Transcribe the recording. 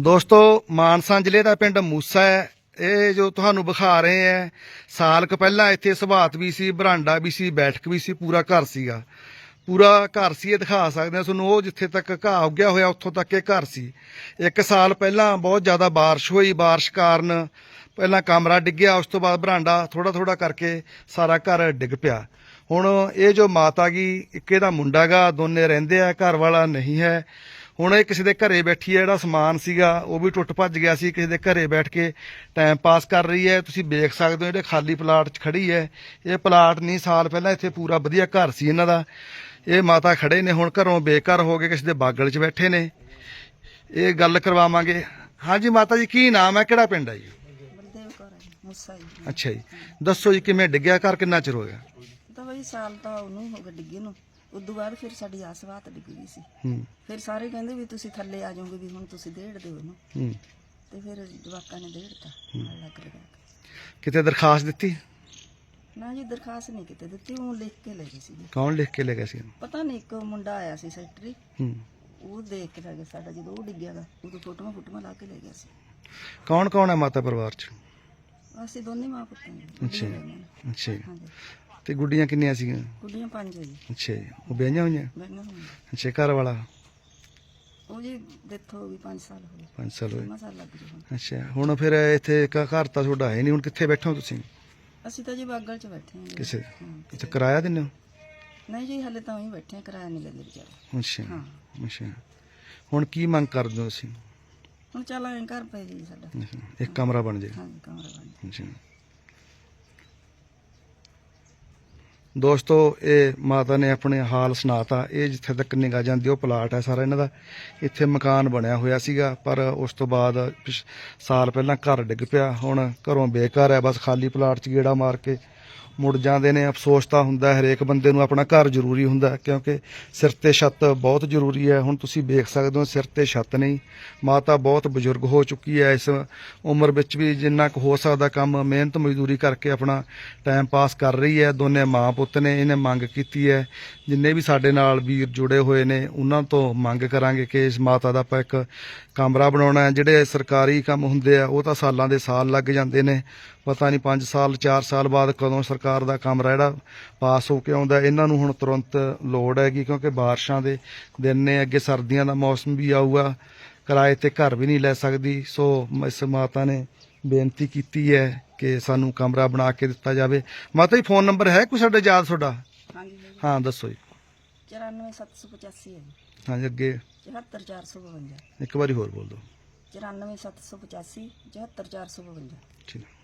ਦੋਸਤੋ, ਮਾਨਸਾ ਜ਼ਿਲ੍ਹੇ ਦਾ ਪਿੰਡ ਮੂਸਾ ਹੈ। ਇਹ ਜੋ ਤੁਹਾਨੂੰ ਵਿਖਾ ਰਹੇ ਹੈ, ਸਾਲ ਕੁ ਪਹਿਲਾਂ ਇੱਥੇ ਸੁਭਾਤ ਵੀ ਸੀ, ਬਰਾਂਡਾ ਵੀ ਸੀ, ਬੈਠਕ ਵੀ ਸੀ, ਪੂਰਾ ਘਰ ਸੀਗਾ। ਪੂਰਾ ਘਰ ਸੀ, ਇਹ ਦਿਖਾ ਸਕਦੇ ਹਾਂ ਤੁਹਾਨੂੰ, ਉਹ ਜਿੱਥੇ ਤੱਕ ਘਾਹ ਉੱਗਿਆ ਹੋਇਆ, ਉੱਥੋਂ ਤੱਕ ਇਹ ਘਰ ਸੀ। ਇੱਕ ਸਾਲ ਪਹਿਲਾਂ ਬਹੁਤ ਜ਼ਿਆਦਾ ਬਾਰਿਸ਼ ਹੋਈ, ਬਾਰਿਸ਼ ਕਾਰਨ ਪਹਿਲਾਂ ਕਮਰਾ ਡਿੱਗਿਆ, ਉਸ ਤੋਂ ਬਾਅਦ ਬਰਾਂਡਾ ਥੋੜਾ ਥੋੜਾ ਕਰਕੇ ਸਾਰਾ ਘਰ ਡਿੱਗ ਪਿਆ। ਹੁਣ ਇਹ ਜੋ ਮਾਤਾ ਗੀ, ਇੱਕ ਇਹਦਾ ਮੁੰਡਾ ਗਾ, ਦੋਨੇ ਰਹਿੰਦੇ ਆ, ਘਰ ਵਾਲਾ ਨਹੀਂ ਹੈ। ਹੁਣ ਇਹ ਕਿਸੇ ਦੇ ਘਰੇ ਬੈਠੀ ਹੈ, ਜਿਹੜਾ ਸਮਾਨ ਸੀਗਾ, ਉਹ ਵੀ ਟੁੱਟ ਭੱਜ ਗਿਆ ਸੀ, ਕਿਸੇ ਦੇ ਘਰੇ ਬੈਠ ਕੇ ਟਾਈਮ ਪਾਸ ਕਰ ਰਹੀ ਹੈ। ਤੁਸੀਂ ਦੇਖ ਸਕਦੇ ਹੋ, ਜਿਹੜੇ ਖਾਲੀ ਪਲਾਟ 'ਚ ਖੜੀ ਹੈ, ਇਹ ਪਲਾਟ ਨਹੀਂ ਸਾਲ ਪਹਿਲਾਂ ਇੱਥੇ ਪੂਰਾ ਵਧੀਆ ਘਰ ਸੀ ਇਹਨਾਂ ਦਾ। ਇਹ ਮਾਤਾ ਖੜੇ ਨੇ, ਹੁਣ ਘਰੋਂ ਬੇਘਰ ਹੋ ਕੇ ਕਿਸੇ ਦੇ ਬਾਗਲ 'ਚ ਬੈਠੇ ਨੇ। ਇਹ ਗੱਲ ਕਰਵਾਵਾਂਗੇ। ਹਾਂਜੀ ਮਾਤਾ ਜੀ, ਕੀ ਨਾਮ ਹੈ? ਕਿਹੜਾ ਪਿੰਡ ਹੈ ਜੀ? ਜੀ ਅੱਛਾ ਜੀ। ਦੱਸੋ ਜੀ, ਕਿਵੇਂ ਡਿੱਗਿਆ ਘਰ? ਕਿੰਨਾ ਚਿਰ ਹੋ ਗਿਆ ਤਾਂ ਬਈ ਸਾਲ ਤਾਂ ਉਹਨੂੰ ਹੋ ਗਿਆ, ਡਿੱਗੇ ਨੂੰ। ਉਦੋਂ ਬਾਅਦ ਫਿਰ ਸਾਡੀ ਆਸਵਾਤ ਡਿੱਗ ਗਈ ਸੀ। ਹੂੰ। ਫਿਰ ਸਾਰੇ ਕਹਿੰਦੇ ਵੀ ਤੁਸੀਂ ਥੱਲੇ ਆ ਜਾਓਗੇ ਵੀ ਹੁਣ ਤੁਸੀਂ ਡੇਢ ਦਿਓ ਇਹਨੂੰ। ਹੂੰ। ਤੇ ਫਿਰ ਜਵਾਕਾਂ ਨੇ ਡੇਢਤਾ ਲੱਗ ਲਗਾ ਕੇ। ਕਿਤੇ ਦਰਖਾਸਤ ਦਿੱਤੀ? ਨਾ ਜੀ ਦਰਖਾਸਤ ਨਹੀਂ ਕਿਤੇ ਦਿੱਤੀ ਉਹ ਲਿਖ ਕੇ ਲੈ ਗਈ ਸੀ ਕੌਣ ਲਿਖ ਕੇ ਲੈ ਗਿਆ ਸੀ ਪਤਾ ਨਹੀਂ ਇੱਕ ਮੁੰਡਾ ਆਇਆ ਸੀ ਸੈਕਟਰੀ। ਹੂੰ। ਉਹ ਦੇਖ ਕੇ ਲੈ ਗਿਆ ਸਾਡਾ ਜਦੋਂ ਉਹ ਡਿੱਗਿਆ ਗਾ ਉਦੋਂ ਫੋਟੋਆਂ ਫੋਟੋਆਂ ਲਾ ਕੇ ਲੈ ਗਿਆ ਸੀ। ਕੌਣ ਕੌਣ ਹੈ ਮਾਤਾ ਪਰਿਵਾਰ 'ਚ? ਅਸੀਂ ਦੋਨੇ ਮਾਂ ਪੁੱਤ। ਅੱਛਾ ਜੀ। ਅੱਛਾ ਜੀ। ਹਾਂਜੀ। ਤੇ ਗੁੱਡੀਆਂ ਕਿੰਨੀਆਂ ਸੀਗੀਆਂ? ਗੁੱਡੀਆਂ ਪੰਜ ਹੈ ਜੀ। ਅੱਛਾ ਜੀ ਉਹ ਵਿਆਹੀਆਂ ਹੋਈਆਂ? ਹੋਈਆਂ। ਅੱਛਾ ਘਰ ਵਾਲਾ? ਉਹ ਜੀ ਡੈਥ ਹੋ ਗਈ 5 ਸਾਲ ਹੋ ਗਏ। 5 ਸਾਲ ਹੋਏ ਮਸਾ ਲੱਗ ਜੂ ਹੁਣ। ਅੱਛਾ ਹੁਣ ਫਿਰ ਇੱਥੇ ਘਰ ਤਾਂ ਤੁਹਾਡਾ ਹੈ ਨਹੀਂ ਹੁਣ ਕਿੱਥੇ ਬੈਠੇ ਹੋ ਤੁਸੀਂ? ਅਸੀਂ ਤਾਂ ਜੀ ਬਾਗਲ ਚ ਬੈਠੇ ਹਾਂ ਜੀ। ਕਿਸੇ ਹਾਂ। ਇੱਥੇ ਕਿਰਾਇਆ ਦਿੰਦੇ ਹੋ? ਨਹੀਂ ਜੀ ਹਲੇ ਤਾਂ ਉਹੀ ਬੈਠੇ ਹਾਂ ਕਿਰਾਇਆ ਨਹੀਂ ਲੈਂਦੇ ਵਿਚਾਰੇ। ਅੱਛਾ ਹਾਂ। ਅੱਛਾ। ਹੁਣ ਕੀ ਮੰਗ ਕਰਦੇ ਹੋ ਤੁਸੀਂ? ਹੁਣ ਚੱਲ ਐਂ ਘਰ ਪੈ ਜੀ ਸਾਡਾ। ਅੱਛਾ, ਇੱਕ ਕਮਰਾ ਬਣ ਜਾਏ। ਹਾਂ ਕਮਰਾ ਬਣ ਅੱਛਾ। ਦੋਸਤੋ, ਇਹ ਮਾਤਾ ਨੇ ਆਪਣੇ ਹਾਲ ਸੁਣਾਤਾ। ਇਹ ਜਿੱਥੇ ਤੱਕ ਨਿਗਾਹ ਜਾਂਦੀ, ਉਹ ਪਲਾਟ ਹੈ ਸਾਰਾ ਇਹਨਾਂ ਦਾ। ਇੱਥੇ ਮਕਾਨ ਬਣਿਆ ਹੋਇਆ ਸੀਗਾ, ਪਰ ਉਸ ਤੋਂ ਬਾਅਦ ਪਿਛ- ਸਾਲ ਪਹਿਲਾਂ ਘਰ ਡਿੱਗ ਪਿਆ। ਹੁਣ ਘਰੋਂ ਬੇਕਾਰ ਹੈ, ਬਸ ਖਾਲੀ ਪਲਾਟ 'ਚ ਗੇੜਾ ਮਾਰ ਕੇ ਮੁੜ ਜਾਂਦੇ ਨੇ, ਅਫਸੋਸ ਤਾਂ ਹੁੰਦਾ ਹਰੇਕ ਬੰਦੇ ਨੂੰ ਆਪਣਾ ਘਰ ਜ਼ਰੂਰੀ ਹੁੰਦਾ ਕਿਉਂਕਿ ਸਿਰ ਤੇ ਛੱਤ ਬਹੁਤ ਜ਼ਰੂਰੀ ਹੈ। ਹੁਣ ਤੁਸੀਂ ਵੇਖ ਸਕਦੇ ਹੋ, ਸਿਰ ਤੇ ਛੱਤ ਨਹੀਂ, ਮਾਤਾ ਬਹੁਤ ਬਜ਼ੁਰਗ ਹੋ ਚੁੱਕੀ ਹੈ। ਇਸ ਉਮਰ ਵਿੱਚ ਵੀ ਜਿੰਨਾ ਕੁ ਹੋ ਸਕਦਾ ਕੰਮ, ਮਿਹਨਤ ਮਜ਼ਦੂਰੀ ਕਰਕੇ ਆਪਣਾ ਟਾਈਮ ਪਾਸ ਕਰ ਰਹੀ ਹੈ। ਦੋਨੇ ਮਾਂ ਪੁੱਤ ਨੇ ਇਹਨੇ ਮੰਗ ਕੀਤੀ ਹੈ। ਜਿੰਨੇ ਵੀ ਸਾਡੇ ਨਾਲ ਵੀਰ ਜੁੜੇ ਹੋਏ ਨੇ, ਉਹਨਾਂ ਤੋਂ ਮੰਗ ਕਰਾਂਗੇ ਕਿ ਇਸ ਮਾਤਾ ਦਾ ਆਪਾਂ ਇੱਕ ਕਮਰਾ ਬਣਾਉਣਾ ਹੈ। ਜਿਹੜੇ ਸਰਕਾਰੀ ਕੰਮ ਹੁੰਦੇ ਆ, ਉਹ ਤਾਂ ਸਾਲਾਂ ਦੇ ਸਾਲ ਲੱਗ ਜਾਂਦੇ ਨੇ। ਪਤਾ ਨਹੀਂ 5 ਸਾਲ 4 ਸਾਲ ਬਾਅਦ ਕਦੋਂ ਸਰਕਾਰ ਦਾ ਕਮਰਾ ਜਿਹੜਾ ਪਾਸ ਹੋ ਕੇ ਆਉਂਦਾ। ਇਹਨਾਂ ਨੂੰ ਹੁਣ ਤੁਰੰਤ ਲੋੜ ਹੈਗੀ ਕਿਉਂਕਿ ਬਾਰਿਸ਼ਾਂ ਦੇ ਦਿਨ ਨੇ ਅੱਗੇ ਸਰਦੀਆਂ ਦਾ ਮੌਸਮ ਵੀ ਆਊਗਾ ਕਿਰਾਏ ਤੇ ਘਰ ਵੀ ਨਹੀਂ ਲੈ ਸਕਦੀ। ਸੋ ਇਸ ਮਾਤਾ ਨੇ ਬੇਨਤੀ ਕੀਤੀ ਹੈ ਕਿ ਸਾਨੂੰ ਕਮਰਾ ਬਣਾ ਕੇ ਦਿੱਤਾ ਜਾਵੇ। ਮਾਤਾ ਜੀ ਫੋਨ ਨੰਬਰ ਹੈ ਕੋਈ ਸਾਡਾ ਯਾਦ ਤੁਹਾਡਾ? ਹਾਂਜੀ ਹਾਂ ਦੱਸੋ ਜੀ। 94785 ਹੈ ਜੀ। ਹਾਂਜੀ ਅੱਗੇ। 74452 ਇੱਕ ਵਾਰੀ ਹੋਰ ਬੋਲ ਦਿਓ। 94785 74452 ਠੀਕ। ਹੈ